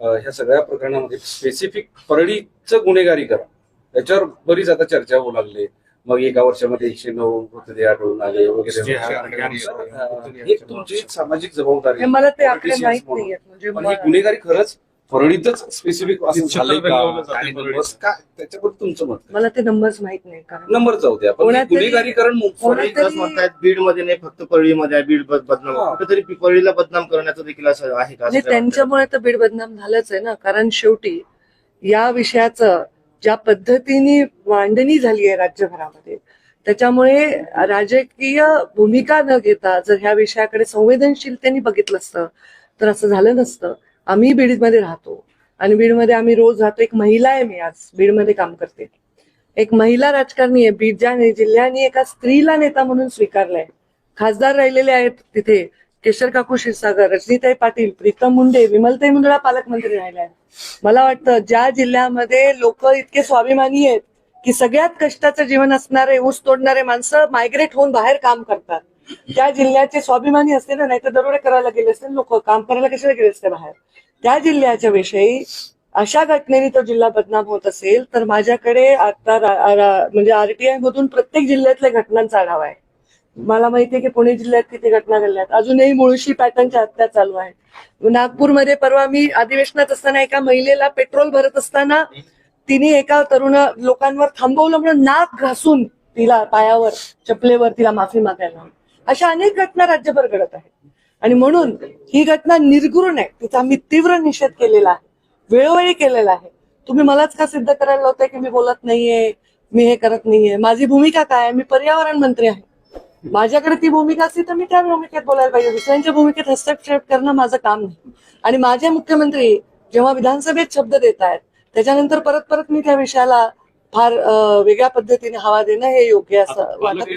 ह्या सगळ्या प्रकरणामध्ये स्पेसिफिक परळीचं गुन्हेगारीकरण त्याच्यावर बरीच आता चर्चा होऊ लागली. मग एका वर्षामध्ये एकशे नऊ मृतदेह आढळून आले वगैरे. तुमची सामाजिक जबाबदारी हे म्हणजे ही गुन्हेगारी खरंच परळीतच स्पेसिफिक असं झालंय का काय त्याच्याबद्दल तुमचं मत काय? मला ते नंबर्स माहीत नाही कारण नंबर जाऊ द्या पण कोणातरी- गुन्हेगारीकरण मु- कोणा- परळी कसं म्हणतायत बीडमध्ये नाही फक्त परळीमध्ये आहे बीड बद- बदनाम हा. कुठेतरी परळीला बदनाम करण्याचं देखील असं आहे का असं म्हणजे काय वाटतं? त्यांच्यामुळे तर बीड बदनाम झालंच आहे ना कारण शेवटी या विषयाचं ज्या पद्धतीने मांडणी झाली आहे राज्यभरामध्ये त्याच्यामुळे राजकीय भूमिका न घेता जर ह्या विषयाकडे संवेदनशीलतेने बघितलं असतं तर असं झालं नसतं आम्ही बीडमध्ये राहतो. आणि बीडमध्ये आम्ही रोज राहतो. एक महिला आहे मी आज बीडमध्ये काम करते. एक महिला राजकारणी आहे. बीड ज्या जिल्ह्याने एका स्त्रीला नेता म्हणून स्वीकारलाय. खासदार राहिलेले आहेत तिथे केशर काकू क्षीरसागर रजनीताई पाटील प्रीतम मुंडे विमलताई मुंदडा पालकमंत्री राहिल्या मला वाटतं ज्या जिल्ह्यामध्ये लोक इतके स्वाभिमानी आहेत की सगळ्यात कष्टाचं जीवन असणारे ऊस तोडणारे माणसं मायग्रेट होऊन बाहेर काम करतात. त्या जिल्ह्याचे स्वाभिमानी असते ना नाही तर दरोडे करायला गेले असते लोक काम करायला कशाला गेले असते बाहेर? त्या जिल्ह्याच्या विषयी अशा घटनेने तो जिल्हा बदनाम होत असेल तर माझ्याकडे आता म्हणजे आरटीआय मधून प्रत्येक जिल्ह्यातल्या घटनांचा आढावा आहे. मला माहितीये की पुणे जिल्ह्यात किती घटना घडल्यात अजूनही मुळशी पॅटर्नच्या हत्या चालू आहेत नागपूरमध्ये परवा मी अधिवेशनात असताना एका महिलेला पेट्रोल भरत असताना तिने एका तरुण लोकांवर थांबवलं म्हणून नाक घासून तिला पायावर चपलेवर तिला माफी मागायला अशा अनेक घटना राज्यभर घडत आहेत. आणि म्हणून ही घटना निर्घृण आहे. तिचा आम्ही तीव्र निषेध केलेला आहे. वेळोवेळी केलेला आहे. तुम्ही मलाच का सिद्ध करायला लावताय की मी बोलत नाहीये? मी हे करत नाहीये. माझी भूमिका काय आहे? मी पर्यावरण मंत्री आहे. माझ्याकडे ती भूमिका असती तर मी त्या भूमिकेत बोलायला पाहिजे. दुसऱ्यांच्या भूमिकेत हस्तक्षेप करणं माझं काम नाही. आणि माझे मुख्यमंत्री जेव्हा विधानसभेत शब्द देत आहेत त्याच्यानंतर परत परत मी त्या विषयाला फार वेगळ्या पद्धतीने हवा देणं हे योग्य असं वाटत